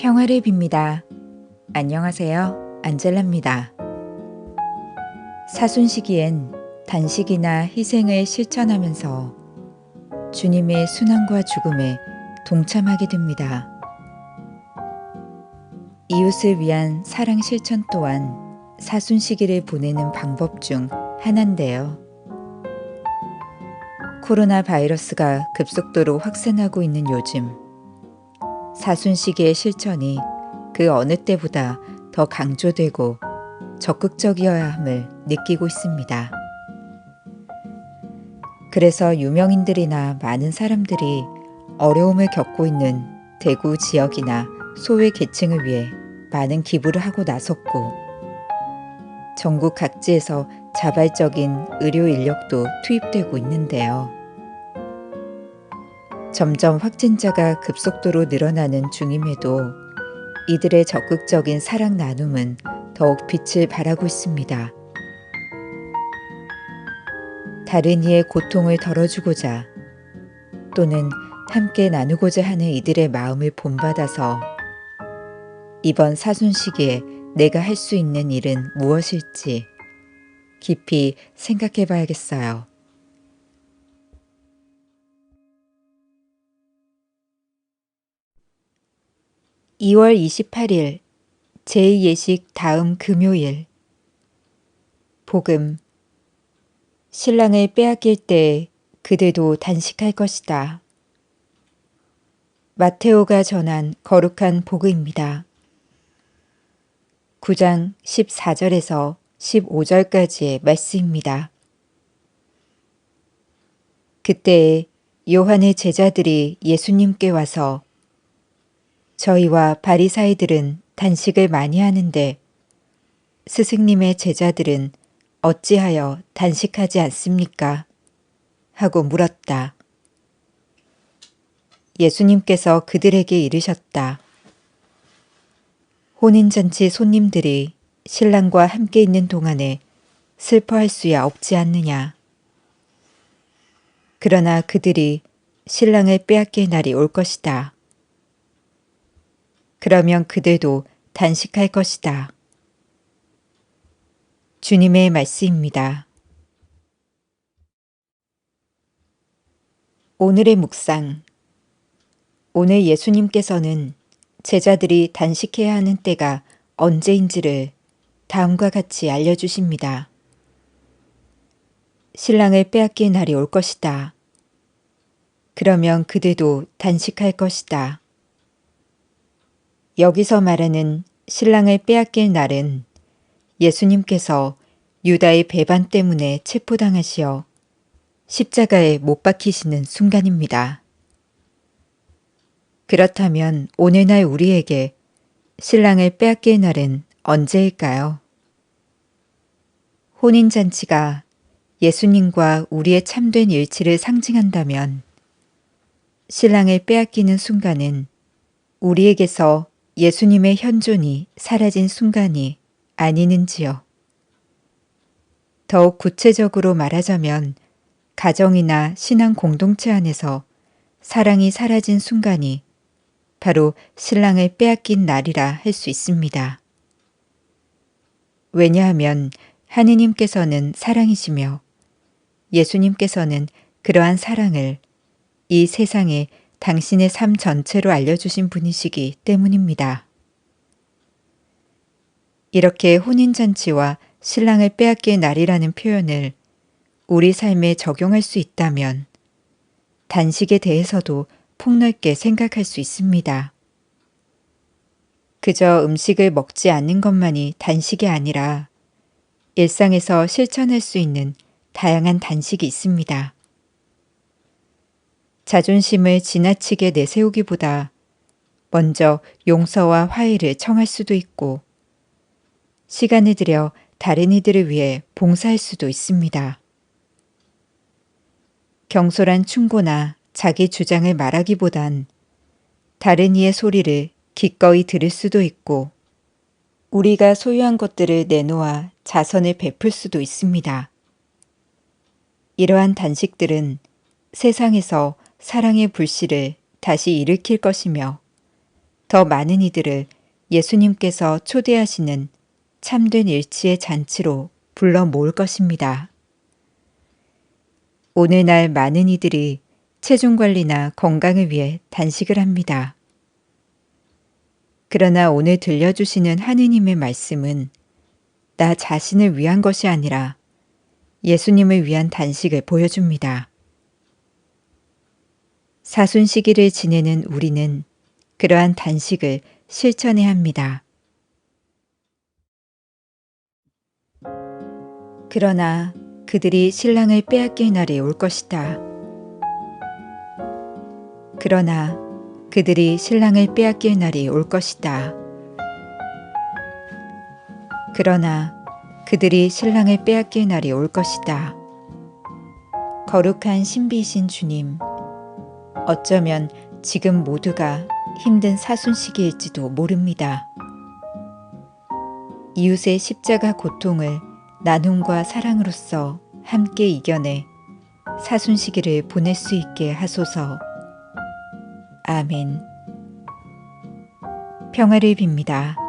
평화를 빕니다. 안녕하세요. 안젤라입니다. 사순 시기엔 단식이나 희생을 실천하면서 주님의 순환과 죽음에 동참하게 됩니다. 이웃을 위한 사랑 실천 또한 사순 시기를 보내는 방법 중 하나인데요. 코로나 바이러스가 급속도로 확산하고 있는 요즘, 사순시기의 실천이 그 어느 때보다 더 강조되고 적극적이어야 함을 느끼고 있습니다. 그래서 유명인들이나 많은 사람들이 어려움을 겪고 있는 대구 지역이나 소외 계층을 위해 많은 기부를 하고 나섰고, 전국 각지에서 자발적인 의료 인력도 투입되고 있는데요. 점점 확진자가 급속도로 늘어나는 중임에도 이들의 적극적인 사랑 나눔은 더욱 빛을 발하고 있습니다. 다른 이의 고통을 덜어주고자 또는 함께 나누고자 하는 이들의 마음을 본받아서 이번 사순 시기에 내가 할 수 있는 일은 무엇일지 깊이 생각해 봐야겠어요. (2월 28일) 제2예식 다음 금요일 복음 신랑을 빼앗길 때 그대도 단식할 것이다. 마테오가 전한 거룩한 복음입니다. 9장 14절에서 15절까지의 말씀입니다. 그때에 요한의 제자들이 예수님께 와서 저희와 바리사이들은 단식을 많이 하는데 스승님의 제자들은 어찌하여 단식하지 않습니까? 하고 물었다. 예수님께서 그들에게 이르셨다. 혼인잔치 손님들이 신랑과 함께 있는 동안에 슬퍼할 수야 없지 않느냐. 그러나 그들이 신랑을 빼앗길 날이 올 것이다. 그러면 그들도 단식할 것이다. 주님의 말씀입니다. 오늘의 묵상. 오늘 예수님께서는 제자들이 단식해야 하는 때가 언제인지를 다음과 같이 알려주십니다. 신랑을 빼앗길 날이 올 것이다. 그러면 그들도 단식할 것이다. 여기서 말하는 신랑을 빼앗길 날은 예수님께서 유다의 배반 때문에 체포당하시어 십자가에 못 박히시는 순간입니다. 그렇다면 오늘날 우리에게 신랑을 빼앗길 날은 언제일까요? 혼인잔치가 예수님과 우리의 참된 일치를 상징한다면 신랑을 빼앗기는 순간은 우리에게서 예수님의 현존이 사라진 순간이 아니는지요. 더욱 구체적으로 말하자면 가정이나 신앙 공동체 안에서 사랑이 사라진 순간이 바로 신랑을 빼앗긴 날이라 할 수 있습니다. 왜냐하면 하느님께서는 사랑이시며 예수님께서는 그러한 사랑을 이 세상에 당신의 삶 전체로 알려주신 분이시기 때문입니다. 이렇게 혼인잔치와 신랑을 빼앗길 날이라는 표현을 우리 삶에 적용할 수 있다면 단식에 대해서도 폭넓게 생각할 수 있습니다. 그저 음식을 먹지 않는 것만이 단식이 아니라 일상에서 실천할 수 있는 다양한 단식이 있습니다. 자존심을 지나치게 내세우기보다 먼저 용서와 화해를 청할 수도 있고 시간을 들여 다른 이들을 위해 봉사할 수도 있습니다. 경솔한 충고나 자기 주장을 말하기보단 다른 이의 소리를 기꺼이 들을 수도 있고 우리가 소유한 것들을 내놓아 자선을 베풀 수도 있습니다. 이러한 단식들은 세상에서 사랑의 불씨를 다시 일으킬 것이며 더 많은 이들을 예수님께서 초대하시는 참된 일치의 잔치로 불러 모을 것입니다. 오늘날 많은 이들이 체중 관리나 건강을 위해 단식을 합니다. 그러나 오늘 들려주시는 하느님의 말씀은 나 자신을 위한 것이 아니라 예수님을 위한 단식을 보여줍니다. 사순 시기를 지내는 우리는 그러한 단식을 실천해야 합니다. 그러나 그들이 신랑을 빼앗길 날이 올 것이다. 그러나 그들이 신랑을 빼앗길 날이 올 것이다. 그러나 그들이 신랑을 빼앗길 날이 올 것이다. 거룩한 신비이신 주님, 어쩌면 지금 모두가 힘든 사순 시기일지도 모릅니다. 이웃의 십자가 고통을 나눔과 사랑으로서 함께 이겨내 사순 시기를 보낼 수 있게 하소서. 아멘. 평화를 빕니다.